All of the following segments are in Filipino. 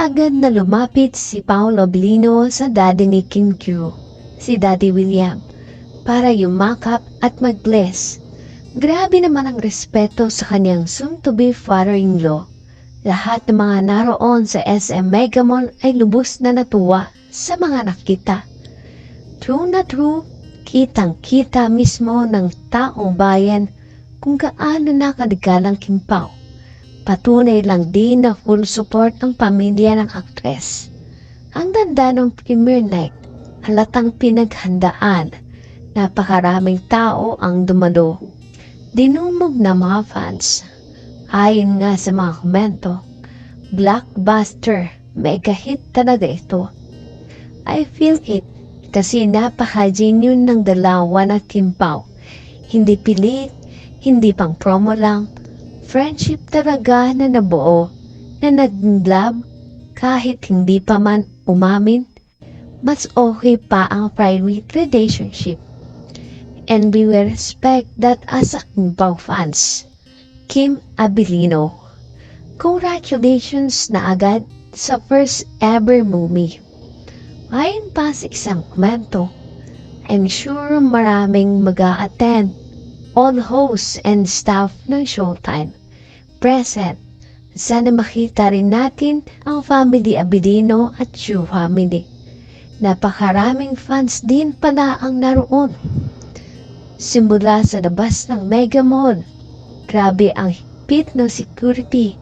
Agad na lumapit si Paolo Bilino sa daddy ni Kim Q, si Daddy William, para yumakap at mag-bless. Grabe naman ang respeto sa kanyang soon-to-be father-in-law. Lahat ng mga naroon sa SM Mega Mall ay lubos na natuwa sa mga nakita. True na true, kitang-kita mismo ng taong bayan kung gaano nakaligalang Kimpaw. Patunay lang din na full support ng pamilya ng aktres. Ang ganda ng premiere night, halatang pinaghandaan. Napakaraming tao ang dumalo. Dinumog na mga fans. Ayon nga sa mga komento, blockbuster, mega hit talaga ito. I feel it kasi napaka-genuine ng dalawa na Kimpaw. Hindi pilit, hindi pang promo lang, friendship talaga na nabuo, na love kahit hindi pa man umamin, mas okay pa ang private relationship. And we will respect that as a Kimpaw fans. Kim Abilino. Congratulations na agad sa first ever movie. Ayon pa sa isang komento, I'm sure maraming mag attend all hosts and staff ng Showtime. Present, sana makita rin natin ang family Abilino at Chu family. Napakaraming fans din pala ang naroon. Simula sa labas ng Mega Mall, grabe ang higpit ng security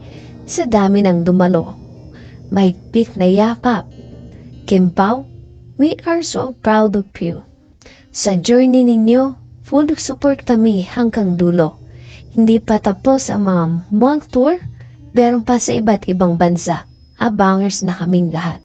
sa dami ng dumalo. Mahigpit na yakap. Kimpaw, we are so proud of you. Sa journey ninyo, full support kami hanggang dulo. Hindi pa tapos ang mga mall tour, meron pa sa iba't ibang bansa. Abangers na kaming lahat.